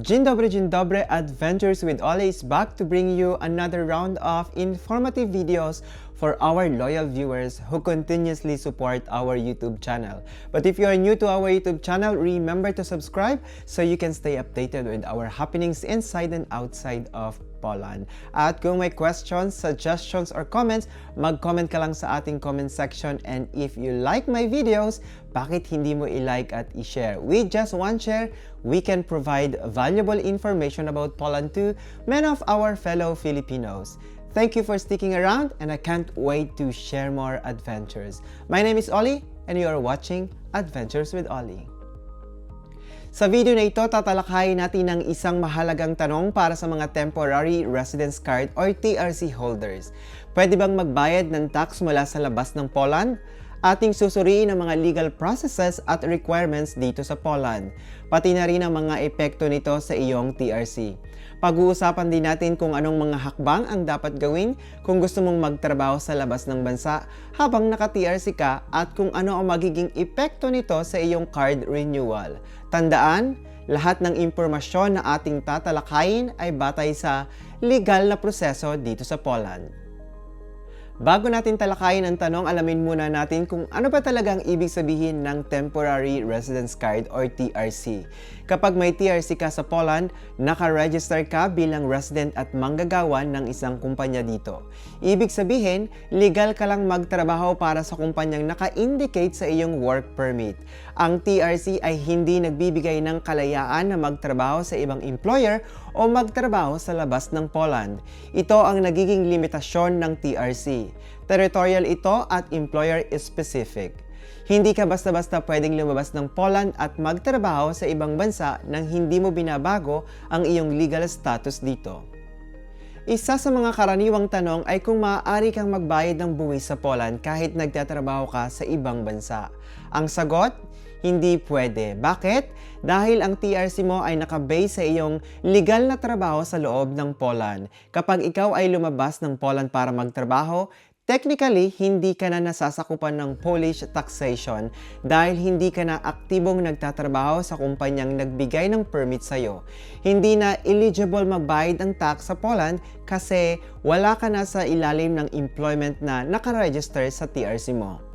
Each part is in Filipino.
Dzień dobry, dzień dobry. Adventures with Ole is back to bring you another round of informative videos for our loyal viewers who continuously support our YouTube channel. But if you are new to our YouTube channel, remember to subscribe so you can stay updated with our happenings inside and outside of Poland. At kung may questions, suggestions, or comments, mag-comment ka lang sa ating comment section. And if you like my videos, bakit hindi mo i-like at i-share? With just one share, we can provide valuable information about Poland to many of our fellow Filipinos. Thank you for sticking around and I can't wait to share more adventures. My name is Ollie and you are watching Adventures with Ollie. Sa video na ito, tatalakayin natin ng isang mahalagang tanong para sa mga Temporary Residence Card or TRC holders. Pwede bang magbayad ng tax mula sa labas ng Poland? Ating susuriin ang mga legal processes at requirements dito sa Poland, pati na rin ang mga epekto nito sa iyong TRC. Pag-uusapan din natin kung anong mga hakbang ang dapat gawin kung gusto mong magtrabaho sa labas ng bansa habang naka-TRC ka at kung ano ang magiging epekto nito sa iyong card renewal. Tandaan, lahat ng impormasyon na ating tatalakayin ay batay sa legal na proseso dito sa Poland. Bago natin talakayin ang tanong, alamin muna natin kung ano ba talagang ibig sabihin ng Temporary Residence Card or TRC. Kapag may TRC ka sa Poland, naka-register ka bilang resident at manggagawa ng isang kumpanya dito. Ibig sabihin, legal ka lang magtrabaho para sa kumpanyang naka-indicate sa iyong work permit. Ang TRC ay hindi nagbibigay ng kalayaan na magtrabaho sa ibang employer o magtrabaho sa labas ng Poland. Ito ang nagiging limitasyon ng TRC. Territorial ito at employer specific. Hindi ka basta-basta pwedeng lumabas ng Poland at magtrabaho sa ibang bansa nang hindi mo binabago ang iyong legal status dito. Isa sa mga karaniwang tanong ay kung maaari kang magbayad ng buwis sa Poland kahit nagtatrabaho ka sa ibang bansa. Ang sagot, hindi pwede. Bakit? Dahil ang TRC mo ay nakabase sa iyong legal na trabaho sa loob ng Poland. Kapag ikaw ay lumabas ng Poland para magtrabaho, Technically, hindi ka na nasasakupan ng Polish taxation dahil hindi ka na aktibong nagtatrabaho sa kumpanyang nagbigay ng permit sa'yo. Hindi na eligible magbayad ng tax sa Poland kasi wala ka na sa ilalim ng employment na nakaregister sa TRC mo.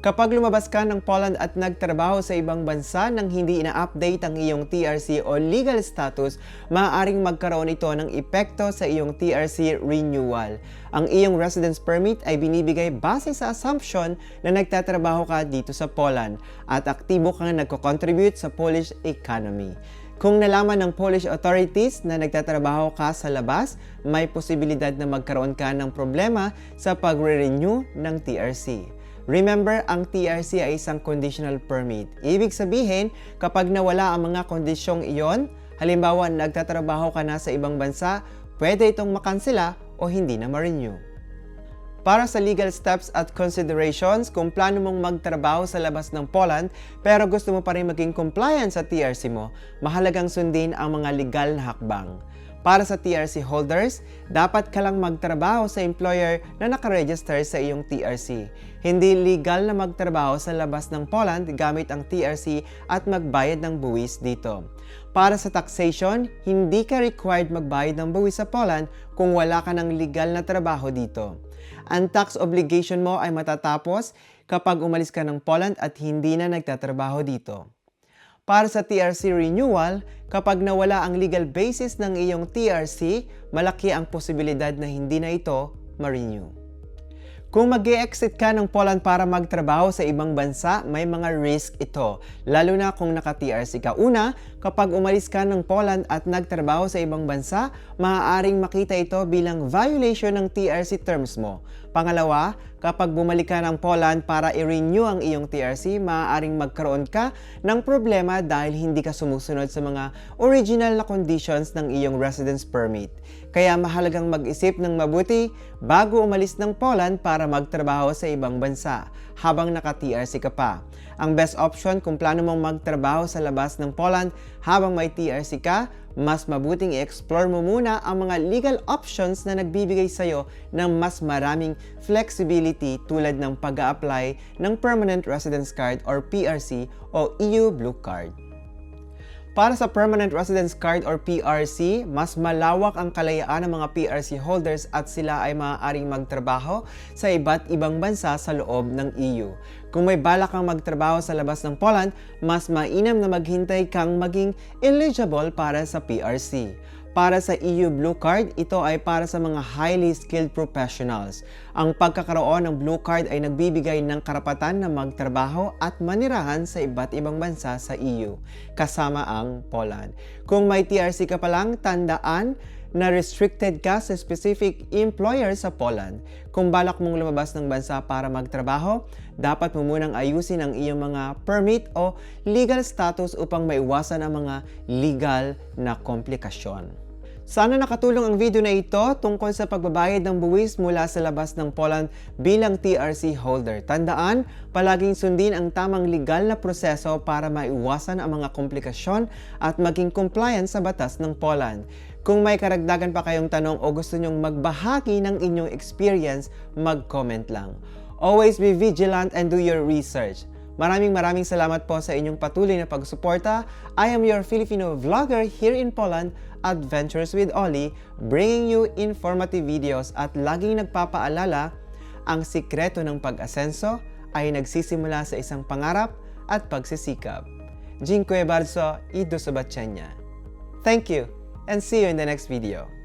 Kapag lumabas ka ng Poland at nagtrabaho sa ibang bansa nang hindi ina-update ang iyong TRC o legal status, maaaring magkaroon ito ng epekto sa iyong TRC renewal. Ang iyong residence permit ay binibigay base sa assumption na nagtatrabaho ka dito sa Poland at aktibo kang nagko-contribute sa Polish economy. Kung nalaman ng Polish authorities na nagtatrabaho ka sa labas, may posibilidad na magkaroon ka ng problema sa pagre-renew ng TRC. Remember, ang TRC ay isang conditional permit. Ibig sabihin, kapag nawala ang mga kondisyong iyon, halimbawa nagtatrabaho ka na sa ibang bansa, pwede itong makansela o hindi na ma-renew. Para sa legal steps at considerations, kung plano mong magtrabaho sa labas ng Poland pero gusto mo pa rin maging compliant sa TRC mo, mahalagang sundin ang mga legal na hakbang. Para sa TRC holders, dapat ka lang magtrabaho sa employer na nakaregister sa iyong TRC. Hindi legal na magtrabaho sa labas ng Poland gamit ang TRC at magbayad ng buwis dito. Para sa taxation, hindi ka required magbayad ng buwis sa Poland kung wala ka ng legal na trabaho dito. Ang tax obligation mo ay matatapos kapag umalis ka ng Poland at hindi na nagtatrabaho dito. Para sa TRC renewal, kapag nawala ang legal basis ng iyong TRC, malaki ang posibilidad na hindi na ito ma-renew. Kung mag exit ka ng Poland para magtrabaho sa ibang bansa, may mga risk ito, lalo na kung naka-TRC ka. Una, kapag umalis ka ng Poland at nagtrabaho sa ibang bansa, maaaring makita ito bilang violation ng TRC terms mo. Pangalawa, kapag bumalik ka ng Poland para i-renew ang iyong TRC, maaaring magkaroon ka ng problema dahil hindi ka sumusunod sa mga original na conditions ng iyong residence permit. Kaya mahalagang mag-isip ng mabuti bago umalis ng Poland para magtrabaho sa ibang bansa habang naka-TRC ka pa. Ang best option kung plano mong magtrabaho sa labas ng Poland habang may TRC ka, mas mabuting i-explore mo muna ang mga legal options na nagbibigay sa'yo ng mas maraming flexibility tulad ng pag apply ng Permanent Residence Card or PRC o EU Blue Card. Para sa Permanent Residence Card or PRC, mas malawak ang kalayaan ng mga PRC holders at sila ay maaaring magtrabaho sa iba't ibang bansa sa loob ng EU. Kung may balak kang magtrabaho sa labas ng Poland, mas mainam na maghintay kang maging eligible para sa PRC. Para sa EU Blue Card, ito ay para sa mga highly skilled professionals. Ang pagkakaroon ng Blue Card ay nagbibigay ng karapatan na magtrabaho at manirahan sa iba't ibang bansa sa EU, kasama ang Poland. Kung may TRC ka pa lang, tandaan na restricted ka sa specific employer sa Poland. Kung balak mong lumabas ng bansa para magtrabaho, dapat mo munang ayusin ang iyong mga permit o legal status upang maiwasan ang mga legal na komplikasyon. Sana nakatulong ang video na ito tungkol sa pagbabayad ng buwis mula sa labas ng Poland bilang TRC holder. Tandaan, palaging sundin ang tamang legal na proseso para maiwasan ang mga komplikasyon at maging compliant sa batas ng Poland. Kung may karagdagan pa kayong tanong o gusto nyong magbahagi ng inyong experience, mag-comment lang. Always be vigilant and do your research. Maraming maraming salamat po sa inyong patuloy na pagsuporta. I am your Filipino vlogger here in Poland, Adventures with Ollie, bringing you informative videos at laging nagpapaalala, ang sikreto ng pag-asenso ay nagsisimula sa isang pangarap at pagsisikap. Dziękuję bardzo i do zobaczenia. Thank you and see you in the next video.